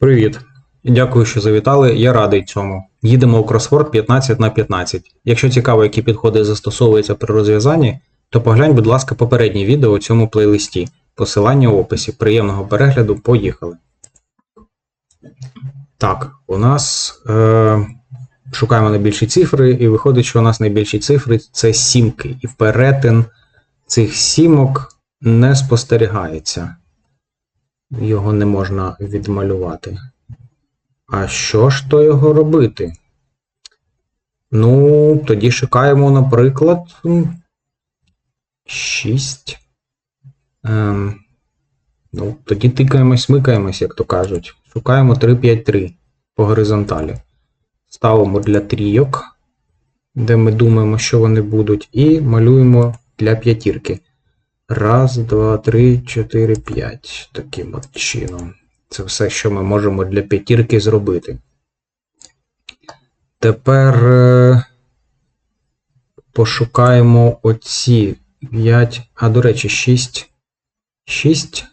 Привіт. Дякую, що завітали. Я радий цьому. Їдемо у кросворд 15 на 15. Якщо цікаво, які підходи застосовуються при розв'язанні, то поглянь, будь ласка, попереднє відео у цьому плейлисті. Посилання в описі. Приємного перегляду. Поїхали. Так, у нас е, шукаємо найбільші цифри, і виходить, що у нас найбільші цифри це сімки. І перетин цих сімок не спостерігається. Його не можна відмалювати. А що ж то його робити? Ну, тоді шукаємо, наприклад, 6. Ем, ну, тоді тикаємось, смикаємось, як то кажуть. Шукаємо 3, 5, 3 по горизонталі. Ставимо для трійок, де ми думаємо, що вони будуть, і малюємо для п'ятірки. Раз, два, три, чотири, п'ять. Таким от чином. Це все, що ми можемо для п'ятірки зробити. Тепер е, пошукаємо оці 5. А, до речі, 6. 6.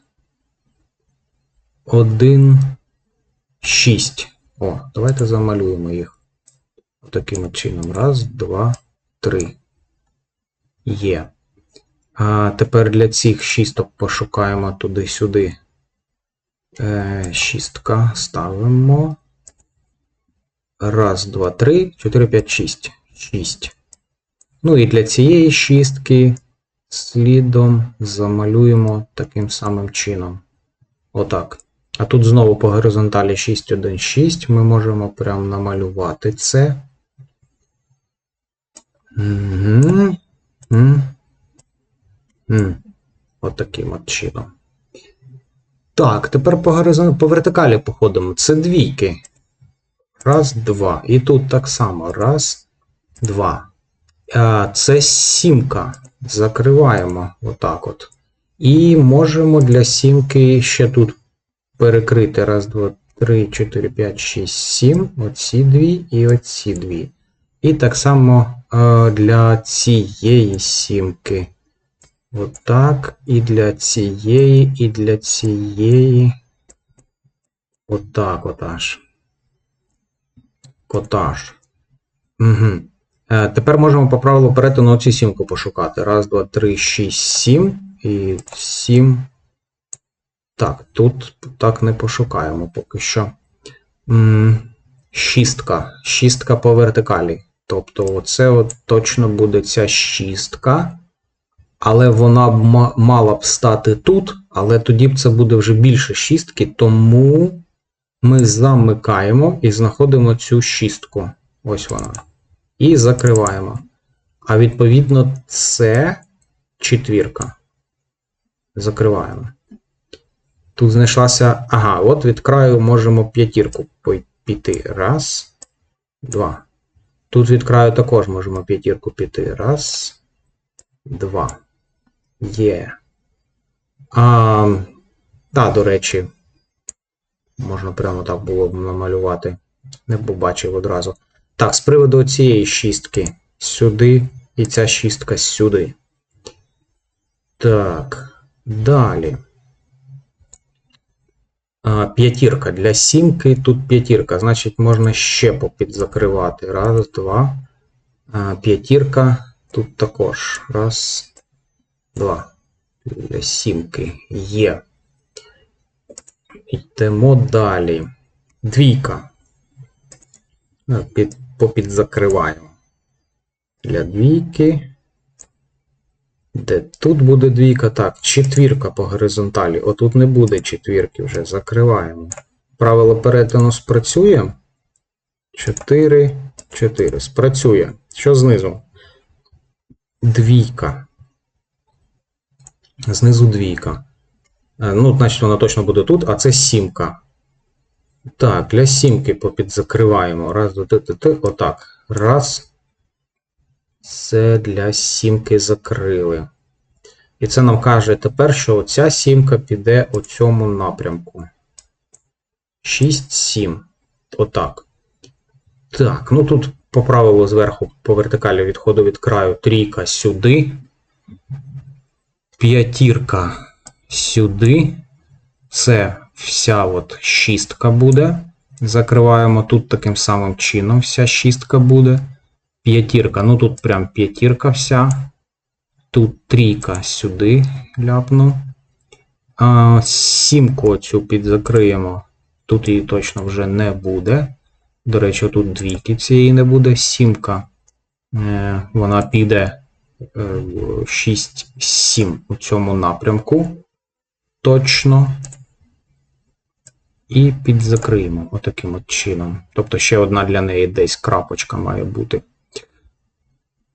1. 6. О, давайте замалюємо їх. Таким чином. Раз, два, три. Є. А тепер для цих шісток пошукаємо туди-сюди. Е, шістка ставимо. Раз, два, три, чотири, п'ять, шість. Шість. Ну і для цієї шістки слідом замалюємо таким самим чином. Отак. А тут знову по горизонталі 6, 1, 6. Ми можемо прямо намалювати це. Угу. Угу. М, От от чином. Так, тепер по, горизон... по вертикалі походимо. Це двійки. Раз, два. І тут так само. Раз, два. Це сімка. Закриваємо отак от. І можемо для сімки ще тут перекрити. Раз, два, три, чотири, п'ять, шість, сім. Оці дві і оці дві. І так само е, для цієї сімки. Отак. І для цієї, і для цієї. Отак от аж. Котаж. Угу. Е, тепер можемо по правилу перетину оці сімку пошукати. Раз, два, три, шість, сім. І сім. Так, тут так не пошукаємо поки що. М, Шістка. Шістка по вертикалі. Тобто, оце от точно буде ця шістка. Але вона б мала б стати тут, але тоді б це буде вже більше шістки, тому ми замикаємо і знаходимо цю шістку. Ось вона. І закриваємо. А відповідно, це четвірка. Закриваємо. Тут знайшлася. Ага, от від краю можемо п'ятірку піти. Раз, два. Тут від краю також можемо п'ятірку піти. Раз, два. Є. А, да, до речі, можна прямо так було б намалювати. Не побачив одразу. Так, з приводу цієї шістки сюди і ця шістка сюди. Так, далі. А, п'ятірка. Для сімки тут п'ятірка. Значить, можна ще попідзакривати. Раз, два. П'ятірка тут також. Раз, два. Сімки є. Йдемо далі. Двійка. Ну, Під, попідзакриваємо. Для двійки. Де тут буде двійка? Так, четвірка по горизонталі. Отут не буде четвірки вже. Закриваємо. Правило перетину спрацює. 4, 4. Спрацює. Що знизу? Двійка. Знизу двійка. Е, Ну, значить, вона точно буде тут, а це сімка. Так, для сімки попідзакриваємо. Раз, два, три, три, три. Отак. Раз. Це для сімки закрили. І це нам каже тепер, що ця сімка піде у цьому напрямку. 6, 7. Отак. Так, ну тут по правилу зверху по вертикалі відходу від краю трійка сюди. П'ятірка сюди. Це вся от шістка буде. Закриваємо тут таким самим чином, вся шістка буде. П'ятірка, ну тут прям п'ятірка вся. Тут трійка сюди ляпну. А, сімку оцю підзакриємо. Тут її точно вже не буде. До речі, тут двійки цієї не буде. Сімка. Е, вона піде 6-7 у цьому напрямку. Точно. І підзакриємо отаким от чином. Тобто ще одна для неї десь крапочка має бути.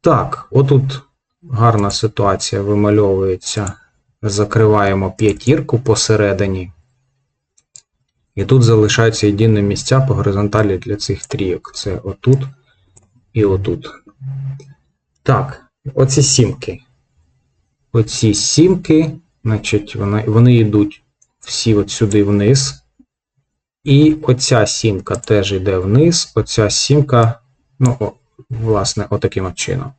Так, отут гарна ситуація вимальовується. Закриваємо п'ятірку посередині. І тут залишаються єдині місця по горизонталі для цих трійок. Це отут і отут. Так, оці сімки. Оці сімки, значить, вони, вони йдуть всі от сюди вниз. І оця сімка теж йде вниз. Оця сімка, ну, о, власне, отаким от чином.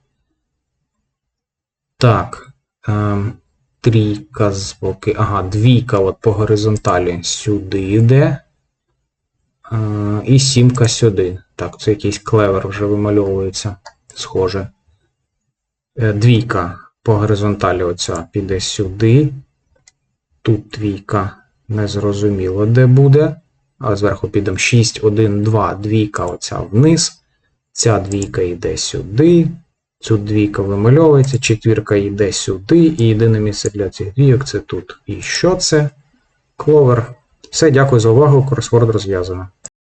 Так. Ем, трійка з боки. Ага, двійка от по горизонталі сюди йде. Е, і сімка сюди. Так, це якийсь клевер вже вимальовується. Схоже. Е, Двійка по горизонталі оця піде сюди. Тут двійка незрозуміло де буде. А зверху підемо 6, 1, 2, двійка оця вниз. Ця двійка йде сюди. Цю двійка вимальовується, четвірка йде сюди, і єдине місце для цих двійок це тут. І що це? Кловер. Все, дякую за увагу. Кросворд розв'язано.